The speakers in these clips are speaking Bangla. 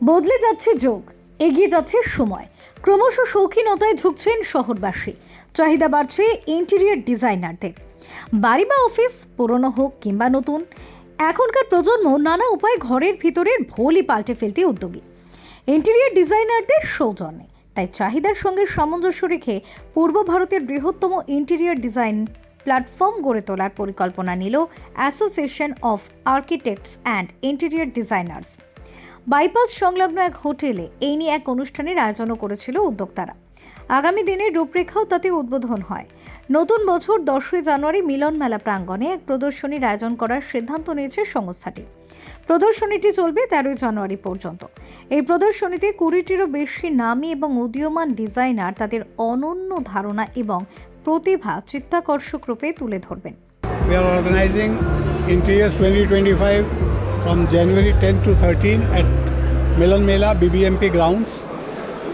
বদলে যাচ্ছে যোগ, এগিয়ে যাচ্ছে সময়। ক্রমশ শৌখিনতায় ঝুঁকছেন শহরবাসী। চাহিদা বাড়ছে ইন্টেরিয়র ডিজাইনারদের। বাড়ি বা অফিস, পুরনো হোক কিংবা নতুন, এখনকার প্রজন্ম নানা উপায়ে ঘরের ভিতরের ভোলই পাল্টে ফেলতে উদ্যোগী। ইন্টেরিয়র ডিজাইনারদের সৌজন্যে, তাই চাহিদার সঙ্গে সামঞ্জস্য রেখে পূর্ব ভারতের বৃহত্তম ইন্টেরিয়র ডিজাইন প্ল্যাটফর্ম গড়ে তোলার পরিকল্পনা নিল association of architects and interior designers bypass সংলগ্ন এক হোটেলে এই নিয়ে এক অনুষ্ঠানের আয়োজনও করেছিল উদ্যোক্তারা। আগামী দিনের রূপরেখাও তাতে উদ্বোধন হয়। নতুন বছর দশই জানুয়ারি মিলন মেলা প্রাঙ্গণে এক প্রদর্শনীর আয়োজন করার সিদ্ধান্ত নিয়েছে সংস্থাটি। প্রদর্শনীটি চলবে তেরোই জানুয়ারি পর্যন্ত। এই প্রদর্শনীতে কুড়িটিরও বেশি নামী এবং উদীয়মান ডিজাইনার তাদের অনন্য ধারণা এবং প্রতিভা চিত্তাকর্ষক রূপে তুলে ধরবেন। We are organizing Interiors 2025 from January 10 to 13 at Milan Mela BBMP grounds.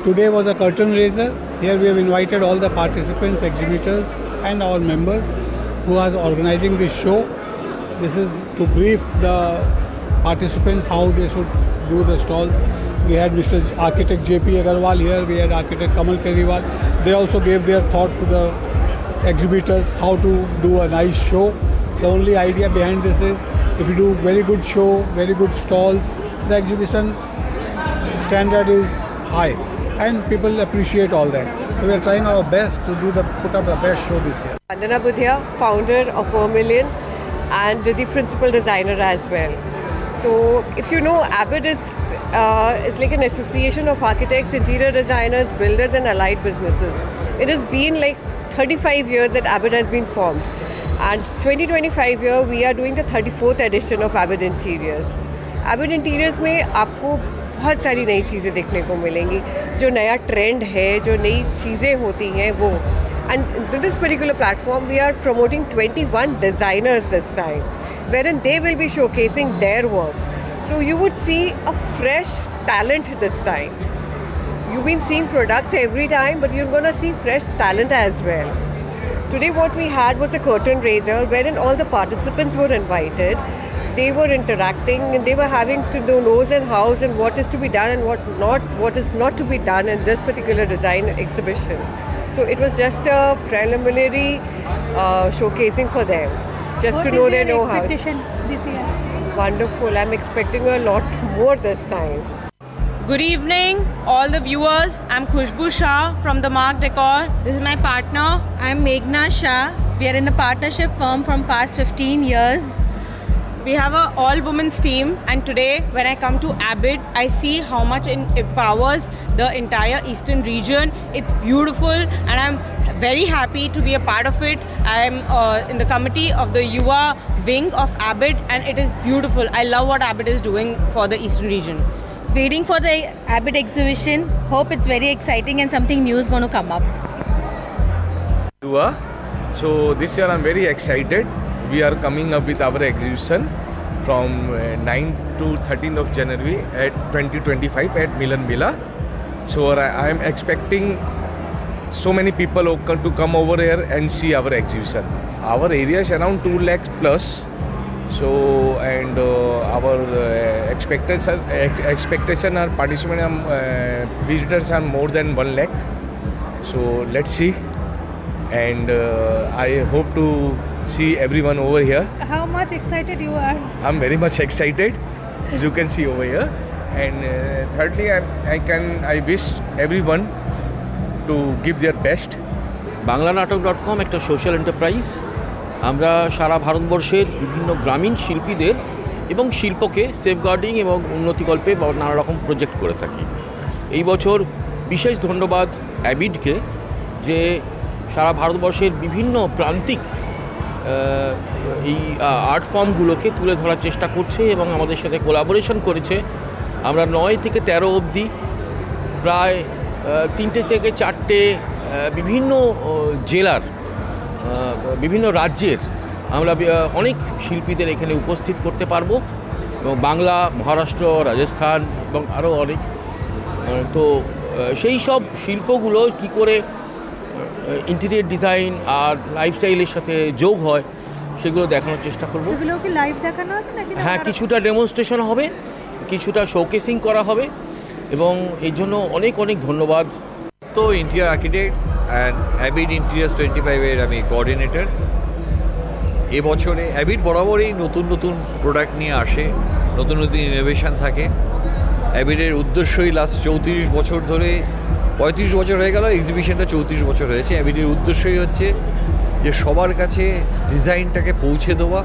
Today was a curtain raiser. Here we have invited all the participants, exhibitors, and our members who are organizing this show. This is to brief the participants how they should do the stalls. We had Mr. Architect JP Agarwal here, we had Architect Kamal Periwal. They also gave their thought to the exhibitors how to do a nice show. The only idea behind this is if you do very good show, very good stalls, the exhibition standard is high and people appreciate all that. So we are trying our best to do the put up the best show this year. Vandana Budhia, founder of Vermilion and the principal designer as well. So, if you know, Abbott is, uh, is like an association of architects, interior designers, builders, and allied businesses. It has been like 35 years that Abbott has been formed. And 2025 year, we are doing the 34th edition of Abbott Interiors. Abbott Interiors में आपको बहुत सारी नई चीज़ें देखने को मिलेंगी जो नया ट्रेंड है जो नई चीज़ें होती हैं वो and this particular platform we are promoting 21 designers this time wherein they will be showcasing their work so you would see a fresh talent this time you've been seeing products every time but you're going to see fresh talent as well today what we had was a curtain raiser wherein all the participants were invited. They were interacting and they were having to do nose and house and what is to be done and what not what is not to be done in this particular design exhibition. So it was just a preliminary uh, showcasing for them just to know their know-how. wonderful. I'm expecting a lot more this time Good evening, all the viewers. I'm Khushbu Shah from the Mark Decor. This is my partner. I'm Meghna Shah. We are in a partnership firm from past 15 years. We have a all women's team, and today, when I come to Abbott, I see how much it empowers the entire eastern region. It's beautiful, and I'm very happy to be a part of it. I'm uh, in the committee of the Yuva wing of Abbott, and it is beautiful. I love what Abbott is doing for the eastern region. Waiting for the Abbott exhibition. Hope it's very exciting and something new is going to come up. Dua. So this year I'm very excited. We are coming up with our exhibition from uh, 9 to 13th of January at 2025 at Milan Villa. So I, am expecting so many people to come over here and see our exhibition. Our area is around 2 lakhs plus. So and uh, our uh, expectation ex- expectation are participant um, uh, visitors are more than 1 lakh. So let's see and uh, I hope to see everyone over here. how much excited you are I'm very much excited. You can see over here. And uh, thirdly, I, I can I wish everyone to give their best. Bangla নাটক ডট কম একটা সোশ্যাল এন্টারপ্রাইজ আমরা সারা ভারতবর্ষের বিভিন্ন গ্রামীণ শিল্পীদের এবং শিল্পকে সেফগার্ডিং এবং উন্নতিকল্পে নানা রকম প্রজেক্ট করে থাকি। এই বছর বিশেষ ধন্যবাদ অ্যাবিডকে যে সারা ভারতবর্ষের বিভিন্ন প্রান্তিক এই আর্ট ফর্মগুলোকে তুলে ধরার চেষ্টা করছে এবং আমাদের সাথে কোলাবোরেশন করেছে। আমরা নয় থেকে তেরো অবধি প্রায় তিনটে থেকে চারটে বিভিন্ন জেলার বিভিন্ন রাজ্যের আমরা অনেক শিল্পীদের এখানে উপস্থিত করতে পারব এবং বাংলা মহারাষ্ট্র রাজস্থান এবং আরও অনেক। তো সেই সব শিল্পগুলো কি করে ইন্টেরিয়ার ডিজাইন আর লাইফস্টাইলের সাথে যোগ হয় সেগুলো দেখানোর চেষ্টা করব। সেগুলো কি লাইভ দেখানো হবে নাকি হ্যাঁ কিছুটা ডেমনস্ট্রেশন হবে কিছুটা শোকেসিং করা হবে এবং এই জন্য অনেক অনেক ধন্যবাদ। তো interior architect and ABID interiors twenty ফাইভের আমি কোঅর্ডিনেটর এবছরে অ্যাবিড বরাবরই নতুন নতুন প্রোডাক্ট নিয়ে আসে, নতুন নতুন ইনোভেশন থাকে। অ্যাবিডের উদ্দেশ্যই লাস্ট চৌত্রিশ বছর ধরে, পঁয়ত্রিশ বছর হয়ে গেল এক্সিবিশনটা চৌত্রিশ বছর হয়েছে। অ্যাবিডের উদ্দেশ্যই হচ্ছে যে সবার কাছে ডিজাইনটাকে পৌঁছে দেওয়া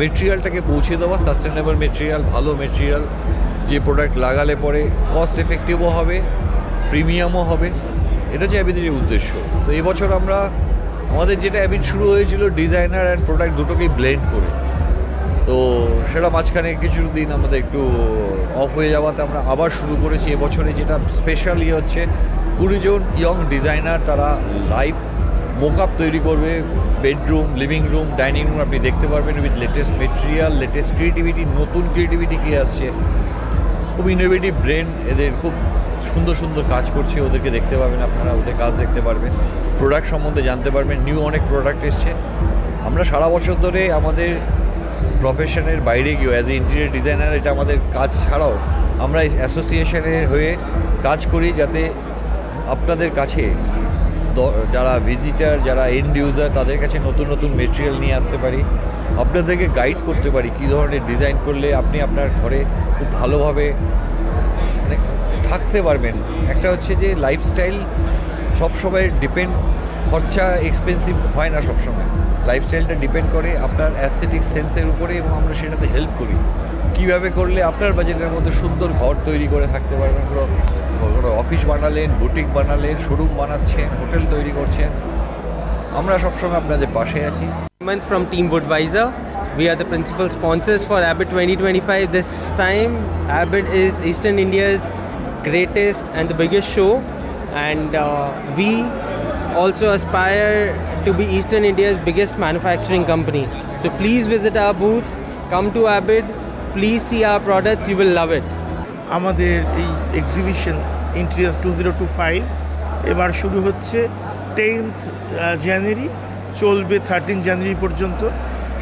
মেটেরিয়ালটাকে পৌঁছে দেওয়া সাস্টেনেবল মেটেরিয়াল ভালো মেটেরিয়াল যে প্রোডাক্ট লাগালে পরে কস্ট এফেক্টিভও হবে প্রিমিয়ামও হবে। এটা হচ্ছে অ্যাবিডের উদ্দেশ্য। তো এবছর আমরা, আমাদের যেটা অ্যাবিড শুরু হয়েছিল ডিজাইনার অ্যান্ড প্রোডাক্ট দুটোকেই ব্লেন্ড করে। তো সেটা মাঝখানে কিছু দিন আমাদের একটু অফ হয়ে যাওয়াতে আমরা আবার শুরু করেছি। এবছরে যেটা স্পেশাল ইয়ে হচ্ছে, কুড়ি জন ইয়ং ডিজাইনার তারা লাইভ মোকআপ তৈরি করবে। Bedroom living room dining room আপনি দেখতে পারবেন with latest material latest creativity নতুন ক্রিয়েটিভিটি কী আসছে। খুব ইনোভেটিভ ব্রেন এদের খুব সুন্দর সুন্দর কাজ করছে, ওদেরকে দেখতে পাবেন আপনারা, ওদের কাজ দেখতে পারবেন। প্রোডাক্ট সম্বন্ধে জানতে পারবেন নিউ অনেক প্রোডাক্ট এসছে। আমরা সারা বছর ধরে আমাদের প্রফেশনের বাইরে গিয়েও অ্যাজ এ ইন্টেরিয়ার ডিজাইনার এটা আমাদের কাজ ছাড়াও আমরা এই অ্যাসোসিয়েশনের হয়ে কাজ করি যাতে আপনাদের কাছে যারা ভিজিটার যারা এন্ড ইউজার তাদের কাছে নতুন নতুন মেটেরিয়াল নিয়ে আসতে পারি। আপনাদেরকে গাইড করতে পারি, কী ধরনের ডিজাইন করলে আপনি আপনার ঘরে খুব ভালোভাবে থাকতে পারবেন। একটা হচ্ছে যে লাইফস্টাইল সবসময় ডিপেন্ড খরচা এক্সপেন্সিভ হয় না সবসময় লাইফস্টাইলটা ডিপেন্ড করে আপনার অ্যাস্থেটিক সেন্সের উপরে এবং আমরা সেটাতে হেল্প করি। কীভাবে করলে আপনার বাজেটের মধ্যে সুন্দর ঘর তৈরি করে থাকতে পারবেন? কোনো কোনো অফিস বানালেন বুটিক বানালেন শোরুম বানাচ্ছেন হোটেল তৈরি করছেন আমরা সবসময় আপনাদের পাশে আছি। Month from Team Budweiser. We are the principal sponsors for Abbott 2025. This time, Abbott is Eastern India's greatest and the biggest show, and uh, we also aspire to be Eastern India's biggest manufacturing company. So please visit our booth, come to Abbott, please see our products, you will love it. আমাদের এই exhibition interiors two zero two five এবার শুরু হচ্ছে টেন্থ জানুয়ারি চলবে থার্টিন জানুয়ারি পর্যন্ত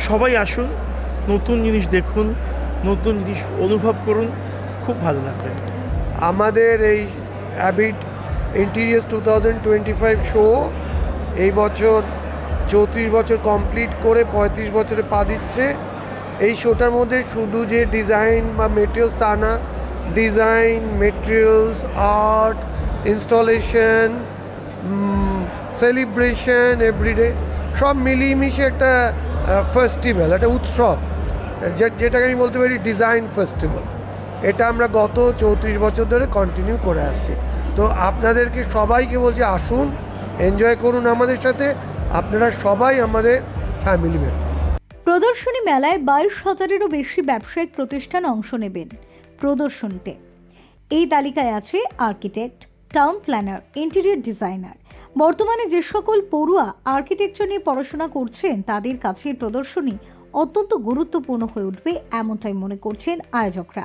সবাই আসুন নতুন জিনিস দেখুন নতুন জিনিস অনুভব করুন খুব ভালো লাগবে আমাদের এই অ্যাবিট interiors two thousand twenty five show এই বছর চৌত্রিশ বছর কমপ্লিট করে পঁয়ত্রিশ বছরে পা দিচ্ছে। এই শোটার মধ্যে শুধু যে ডিজাইন বা মেটেরিয়ালস তা না design materials art installation celebration everyday সব মিলিয়ে মিশে একটা ফেস্টিভ্যাল একটা উৎসব। যেটাকে আমি বলতে পারি ডিজাইন ফেস্টিভ্যাল এটা আমরা গত চৌত্রিশ বছর ধরে কন্টিনিউ করে আসছি। তো আপনাদেরকে সবাইকে বলছি, আসুন এনজয় করুন আমাদের সাথে। আপনারা সবাই আমাদের ফ্যামিলি মেম্বার প্রদর্শনী মেলায় বাইশ হাজারেরও বেশি ব্যবসায়িক প্রতিষ্ঠান অংশ নেবেন প্রদর্শনীতে। এই তালিকায় আছে architect town planner interior designer বর্তমানে যে সকল পড়ুয়া আর্কিটেকচার নিয়ে পড়াশোনা করছেন, তাদের কাছে প্রদর্শনী অত্যন্ত গুরুত্বপূর্ণ হয়ে উঠবে, এমনটাই মনে করছেন আয়োজকরা।